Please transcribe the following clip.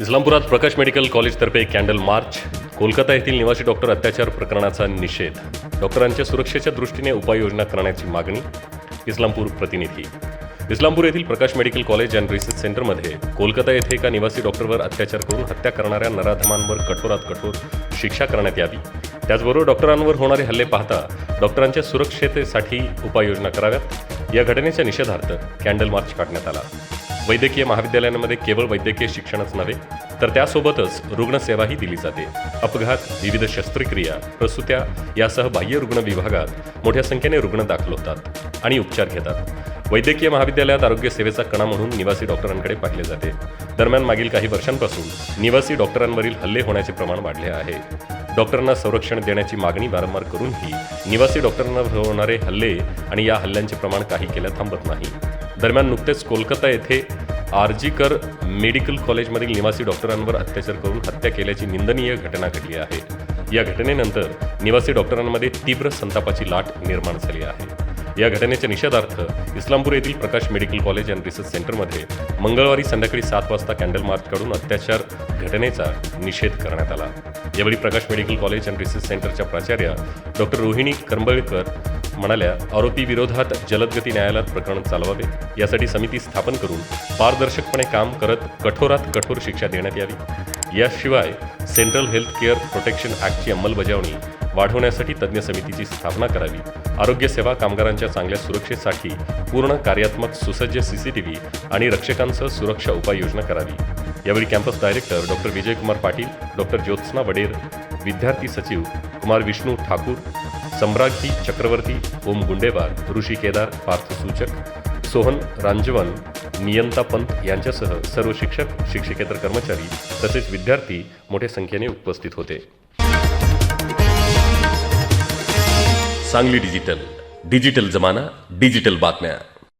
इस्लामपुरात Prakash medical कॉलेजतर्फे candle march. Kolkata येथील निवासी डॉक्टर अत्याचार प्रकरणाचा निषेध. डॉक्टरांच्या सुरक्षेच्या दृष्टीने उपाययोजना करण्याची मागणी इस्लामपूर प्रतिनिधी. इस्लामपूर येथील Prakash medical college and research सेंटरमध्ये कोलकाता येथे एका निवासी डॉक्टरवर अत्याचार करून हत्या करणाऱ्या नराधमांवर कठोरात कठोर शिक्षा करण्यात यावी. त्याचबरोबर डॉक्टरांवर होणारे हल्ले पाहता डॉक्टरांच्या सुरक्षेसाठी उपाययोजना कराव्यात. या घटनेच्या निषेधार्थ कॅन्डल मार्च काढण्यात आला. वैद्यकीय महाविद्यालयांमध्ये केवळ वैद्यकीय शिक्षणच नव्हे तर त्यासोबतच रुग्णसेवाही दिली जाते. अपघात विविध शस्त्रक्रिया प्रसूत्या यासह बाह्य रुग्ण विभागात मोठ्या संख्येने रुग्ण दाखल होतात आणि उपचार घेतात. वैद्यकीय महाविद्यालयात आरोग्य सेवेचा कणा म्हणून निवासी डॉक्टरांकडे पाहिले जाते. दरम्यान मागील काही वर्षांपासून निवासी डॉक्टरांवरील हल्ले होण्याचे प्रमाण वाढले आहे. डॉक्टरांना संरक्षण देण्याची मागणी वारंवार करूनही निवासी डॉक्टरांना होणारे हल्ले आणि या हल्ल्यांचे प्रमाण काही केल्या थांबत नाही. दरम्यान नुकतेच कोलकाता येथे आरजीकर मेडिकल कॉलेजमधील निवासी डॉक्टरांवर अत्याचार करून हत्या केल्याची निंदनीय घटना घडली आहे. या घटनेनंतर निवासी डॉक्टरांमध्ये तीव्र संतापाची लाट निर्माण झाली आहे. या घटनेच्या निषेधार्थ इस्लामपूर येथील Prakash medical college and research सेंटरमध्ये मंगळवारी संध्याकाळी सात वाजता कॅन्डल मार्च काढून अत्याचार घटनेचा निषेध करण्यात आला. यावेळी Prakash medical college and research सेंटरच्या प्राचार्या डॉक्टर रोहिणी करंबळकर म्हणाल्या आरोपी विरोधात जलदगती न्यायालयात प्रकरण चालवावे. यासाठी समिती स्थापन करून पारदर्शकपणे काम करत कठोरात कठोर शिक्षा देण्यात यावी. याशिवाय सेंट्रल हेल्थ केअर प्रोटेक्शन ॲक्टची अंमलबजावणी वाढवण्यासाठी तज्ज्ञ समितीची स्थापना करावी. आरोग्य सेवा कामगारांच्या चांगल्या सुरक्षेसाठी पूर्ण कार्यात्मक सुसज्ज सीसीटीव्ही आणि रक्षकांसह सुरक्षा उपाययोजना करावी. यावेळी campus director doctor Vijaykumar Patil doctor Jyotsna Wader विद्यार्थी सचिव कुमार विष्णू ठाकूर सम्राज्ञी चक्रवर्ती ओम गुंडेवार ऋषी केदार पार्थसूचक सोहन रांजवन नियंता पंत यांच्यासह सर्व शिक्षक शिक्षकेतर कर्मचारी तसेच विद्यार्थी मोठ्या संख्येने उपस्थित होते. सांगली डिजिटल डिजिटल जमाना डिजिटल बातम्या.